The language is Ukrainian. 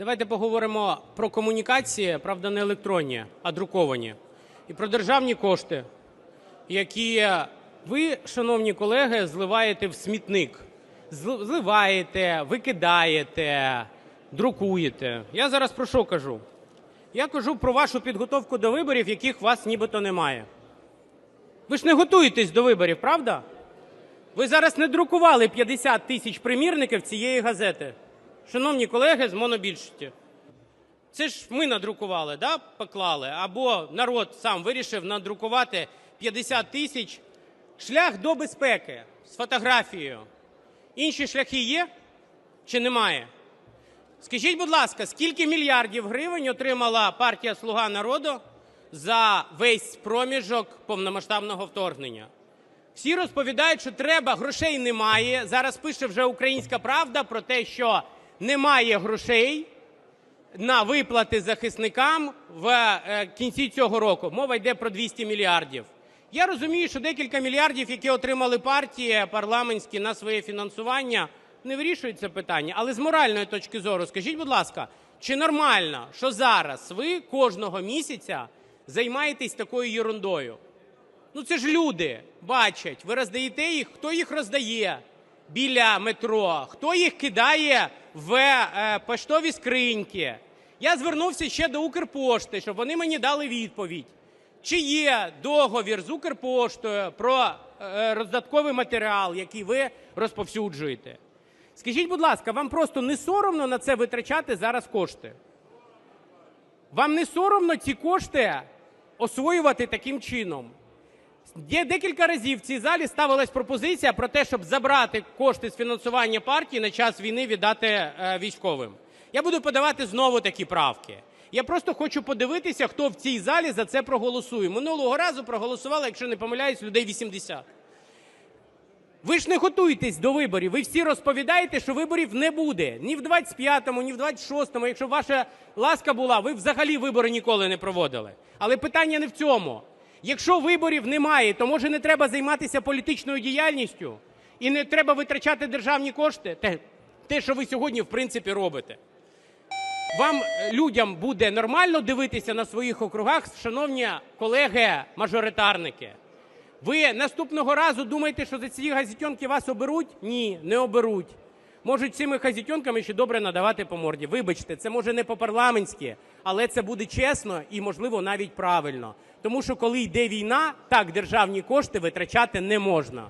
Давайте поговоримо про комунікації, правда, не електронні, а друковані, і про державні кошти, які ви, шановні колеги, зливаєте в смітник. Зливаєте, викидаєте, друкуєте. Я зараз про що кажу? Я кажу про вашу підготовку до виборів, яких вас нібито немає. Ви ж не готуєтесь до виборів, правда? Ви зараз не друкували 50 тисяч примірників цієї газети. Шановні колеги з монобільшості. Це ж ми надрукували, да? поклали, або народ сам вирішив надрукувати 50 тисяч. Шлях до безпеки з фотографією. Інші шляхи є чи немає? Скажіть, будь ласка, скільки мільярдів гривень отримала партія Слуга народу за весь проміжок повномасштабного вторгнення? Всі розповідають, що треба, грошей немає. Зараз пише вже Українська Правда про те, що немає грошей на виплати захисникам в е, кінці цього року. Мова йде про 200 мільярдів. Я розумію, що декілька мільярдів, які отримали партії парламентські на своє фінансування, не вирішують питання. Але з моральної точки зору, скажіть, будь ласка, чи нормально, що зараз ви кожного місяця займаєтесь такою єрундою? Ну це ж люди бачать, ви роздаєте їх, хто їх роздає біля метро, хто їх кидає в е, поштові скриньки. Я звернувся ще до Укрпошти, щоб вони мені дали відповідь. Чи є договір з Укрпоштою про е, роздатковий матеріал, який ви розповсюджуєте? Скажіть, будь ласка, вам просто не соромно на це витрачати зараз кошти? Вам не соромно ці кошти освоювати таким чином? Є декілька разів в цій залі ставилась пропозиція про те, щоб забрати кошти з фінансування партії на час війни віддати е, військовим. Я буду подавати знову такі правки. Я просто хочу подивитися, хто в цій залі за це проголосує. Минулого разу проголосувало, якщо не помиляюсь, людей 80. Ви ж не готуєтесь до виборів. Ви всі розповідаєте, що виборів не буде ні в 25-му, ні в 26-му. Якщо ваша ласка була, ви взагалі вибори ніколи не проводили. Але питання не в цьому. Якщо виборів немає, то може не треба займатися політичною діяльністю і не треба витрачати державні кошти? Те, те що ви сьогодні в принципі робите. Вам, е, людям, буде нормально дивитися на своїх округах, шановні колеги-мажоритарники? Ви наступного разу думаєте, що за ці газетенки вас оберуть? Ні, не оберуть. Можуть цими хазітьонками ще добре надавати по морді. Вибачте, це може не по-парламентськи, але це буде чесно і, можливо, навіть правильно. Тому що коли йде війна, так державні кошти витрачати не можна.